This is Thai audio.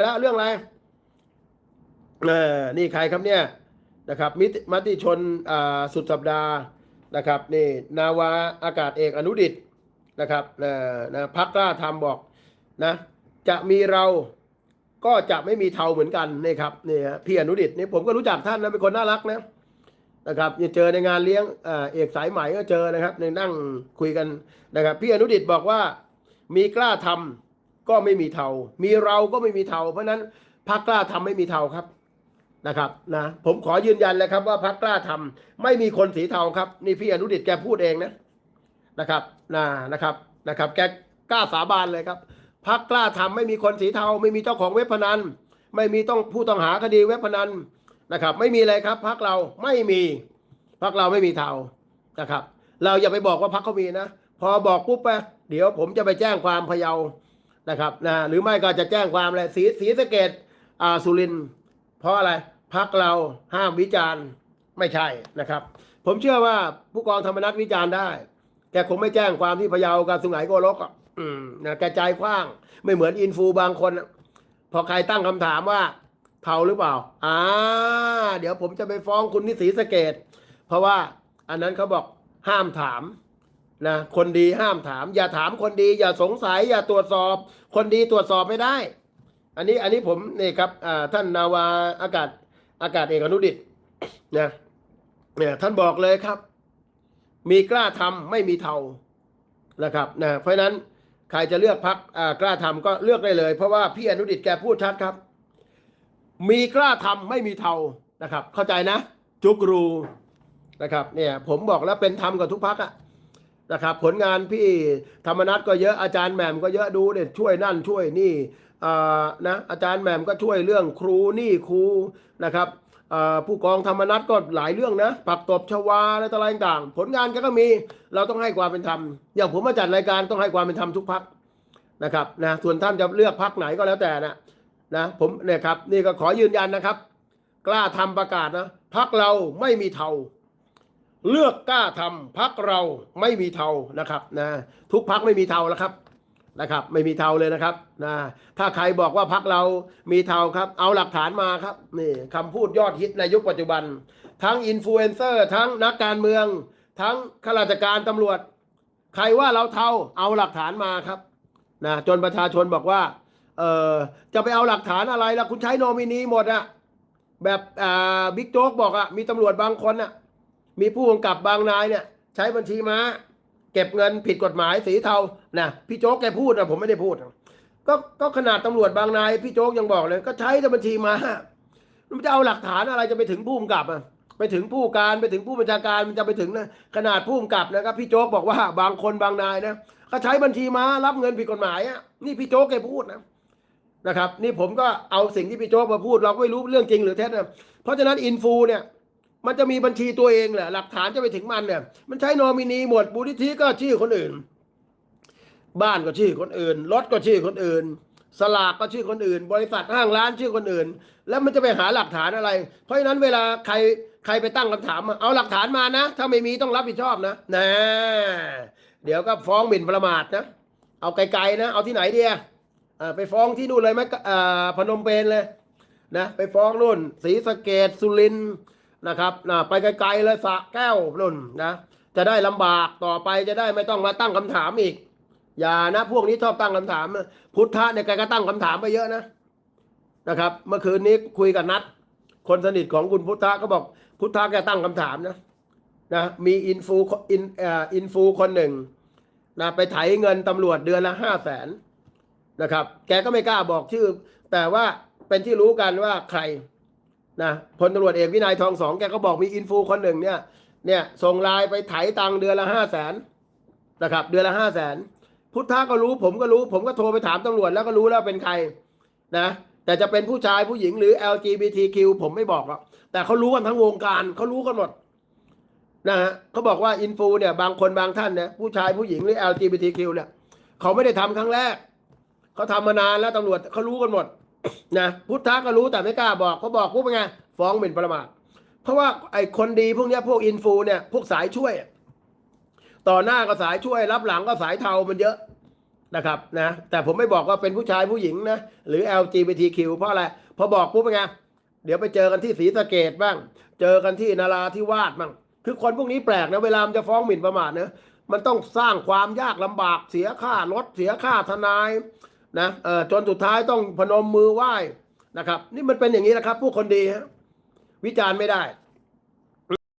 แล้วเรื่องอะไรเออนี่ใครครับเนี่ยนะครับมิตรมติชนอ่าสุดสัปดาห์นะครับนี่นาวาอากาศเอกอนุดิตนะครับเออนะพักกล้าทำบอกนะจะมีเราก็จะไม่มีเทาเหมือนกันนี่ครับนี่ฮะพี่อนุดิตนี่ผมก็รู้จักท่านนะเป็นคนน่ารักนะนะครับเจอในงานเลี้ยงเอ่อเอกสายไหมก็เจอนะครับในนั่งคุยกันนะครับ พี่อนุดิตบอกว่ามีกล้าทำ ก็ไม่มีเทา มีเราก็ไม่มีเทา เพราะนั้นพักกล้าทำไม่มีเทาครับนะครับนะผมขอยืนยันเลยครับว่าพักกล้าทำไม่มีคนสีเทาครับ นี่พี่อนุดิตแกพูดเองนะนะครับนะนะครับนะครับ แกกล้าสาบานเลยครับพักกล้าทำไม่มีคนสีเทา ไม่มีเจ้าของเว็บพนัน ไม่มีต้องผู้ต้องหาคดีเว็บพนันนะครับ ไม่มีเลยครับพักเราไม่มีพักเราไม่มีเทานะครับ เราอย่าไปบอกว่าพักเขามีนะ พอบอกปุ๊บไปเดี๋ยวผมจะไปแจ้งความพะเยา นะครับนะหรือไม่ก็จะแจ้งความอะไรสีสีสะเกตอ่าสุรินเพราะอะไรพักเราห้ามวิจารณ์ไม่ใช่นะครับ ผมเชื่อว่าผู้กองธรรมนัฐวิจารณ์ได้ แกคงไม่แจ้งความที่พะเยากับสุไหงโกลกอะอืมนะแกใจกว้างไม่เหมือนอินฟูบางคน พอใครตั้งคำถามว่าเทาหรือเปล่าอ่าเดี๋ยวผมจะไปฟ้องคุณที่ศรีสะเกดเพราะว่าอันนั้นเขาบอกห้ามถาม นะคนดีห้ามถาม อย่าถามคนดี อย่าสงสัย อย่าตรวจสอบ คนดีตรวจสอบไม่ได้ อันนี้อันนี้ผมนี่ครับท่านนาวาอากาศอากาศเอกอนุดิตนะเนี่ยท่านบอกเลยครับ มีกล้าทำไม่มีเทานะครับนะเพราะนั้นใครจะเลือกพักกล้าทำก็เลือกได้เลย เพราะว่าพี่อนุดิตแกพูดชัดครับ มีกล้าทำไม่มีเทานะครับ เข้าใจนะ จุกรูนะครับเนี่ยผมบอกแล้วเป็นธรรมกับทุกพักอะ นะครับผลงานพี่ธรรมนัฐก็เยอะอาจารย์แหม่มก็เยอะดูเนี่ยช่วยนั่นช่วยนี่นะอาจารย์แหม่มก็ช่วยเรื่องครูนี่ครูนะครับผู้กองธรรมนัฐก็หลายเรื่องนะปักตบชวาอะไรต่อะไรต่าง ผลงานก็มีเราต้องให้ความเป็นธรรมอย่างผมมาจัดรายการต้องให้ความเป็นธรรมทุกพักนะครับนะส่วนท่านจะเลือกพักไหนก็แล้วแต่นะนะผมเนี่ยครับนี่ก็ขอยืนยันนะครับ กล้าทำประกาศนะพักเราไม่มีเทา เลือกกล้าทำพักเราไม่มีเทานะครับนะทุกพักไม่มีเทาแล้วครับนะครับ ไม่มีเทาเลยนะครับนะถ้าใครบอกว่าพักเรามีเทาครับ เอาหลักฐานมาครับนี่คำพูดยอดฮิตในยุคปัจจุบัน ทั้งอินฟลูเอนเซอร์ทั้งนักการเมือง ทั้งข้าราชการตำรวจ ใครว่าเราเทาเอาหลักฐานมาครับนะจนประชาชนบอกว่าเออจะไปเอาหลักฐานอะไรล่ะคุณใช้โนมินีหมดอะแบบอ่าบิ๊กโจ๊กบอกอะมีตำรวจบางคนอะ มีผู้กำกับบางนายเนี่ย ใช้บัญชีม้า เก็บเงินผิดกฎหมายสีเทานะพี่โจ๊กแกพูดนะผมไม่ได้พูดก็ก็ขนาดตำรวจบางนายพี่โจ๊กยังบอกเลย ก็ใช้แต่บัญชีม้ามันจะเอาหลักฐานอะไรจะไปถึงผู้กำกับอะไปถึงผู้การไปถึงผู้บัญชาการมันจะไปถึงนะขนาดผู้กำกับนะครับพี่โจ๊กบอกว่าบางคนบางนายนะก็ใช้บัญชีม้ารับเงินผิดกฎหมายอะนี่พี่โจ๊กแกพูดนะนะครับ นี่ผมก็เอาสิ่งที่พี่โจ๊กมาพูด เราก็ไม่รู้เรื่องจริงหรือเท็จนะเพราะฉะนั้นอินฟูเนี่ย มันจะมีบัญชีตัวเองแหละหลักฐานจะไปถึงมันเนี่ยมันใช้นอมินีหมดบูธิธิก็ชื่อคนอื่น บ้านก็ชื่อคนอื่นรถก็ชื่อคนอื่น สลากก็ชื่อคนอื่น บริษัทห้างร้านชื่อคนอื่น แล้วมันจะไปหาหลักฐานอะไร เพราะฉะนั้นเวลาใครใครไปตั้งคำถามเอาหลักฐานมานะ ถ้าไม่มีต้องรับผิดชอบนะนะเดี๋ยวก็ฟ้องหมิ่นประมาทนะ เอาไกลๆนะ เอาที่ไหนเดีอะอ่าไปฟ้องที่นู่นเลยไหมพนมเปญเลยนะ ไปฟ้องนู่นศรีสะเกดสุรินทร์ นะครับนะไปไกลๆเลยสะแก้วนู่นนะจะได้ลำบากต่อไปจะได้ไม่ต้องมาตั้งคำถามอีก อย่านะพวกนี้ชอบตั้งคำถาม พุทธะเนี่ยแกก็ตั้งคำถามไปเยอะนะนะครับ เมื่อคืนนี้คุยกับนัดคนสนิทของคุณพุทธะก็บอกพุทธะแกตั้งคำถามนะนะมีอินฟูอินเอ่ออินฟูคนหนึ่งนะไปไถเงินตำรวจเดือนละห้าแสนนะครับ แกก็ไม่กล้าบอกชื่อ แต่ว่าเป็นที่รู้กันว่าใคร นะพลตำรวจเอกวินัยทองสองแกก็บอกมีอินฟูคนหนึ่งเนี่ยเนี่ยส่งไลน์ไปไถตังค์เดือนละห้าแสนนะครับ เดือนละห้าแสนพุทธะก็รู้ผมก็รู้ ผมก็โทรไปถามตำรวจแล้วก็รู้แล้วเป็นใครนะแต่จะเป็นผู้ชายผู้หญิงหรือ LGBTQ ผมไม่บอกหรอกแต่เขารู้กันทั้งวงการเขารู้กันหมดนะฮะเขาบอกว่าอินฟูเนี่ยบางคนบางท่านเนี่ยผู้ชายผู้หญิงหรือ LGBTQ เนี่ยเขาไม่ได้ทำครั้งแรกเขาทำมานานแล้วตำรวจเขารู้กันหมด นะพุทธะก็รู้แต่ไม่กล้าบอกเขาบอกปุ๊บเป็นไงฟ้องหมิ่นประมาทเพราะว่าไอ้คนดีพวกเนี้ยพวกอินฟูเนี่ยพวกสายช่วย ต่อหน้าก็สายช่วย รับหลังก็สายเทามันเยอะนะครับนะแต่ผมไม่บอกว่าเป็นผู้ชายผู้หญิงนะหรือ LGBTQ เพราะอะไรพอบอกปุ๊บเป็นไงเดี๋ยวไปเจอกันที่ศรีสะเกดบ้าง เจอกันที่นาราธิวาสบ้างคือคนพวกนี้แปลกนะเวลามันจะฟ้องหมิ่นประมาทเนะมันต้องสร้างความยากลำบากเสียค่ารถเสียค่าทนาย นะเออจนสุดท้ายต้องพนมมือไหว้นะครับ นี่มันเป็นอย่างนี้นะครับ ผู้คนดีฮะวิจารณ์ไม่ได้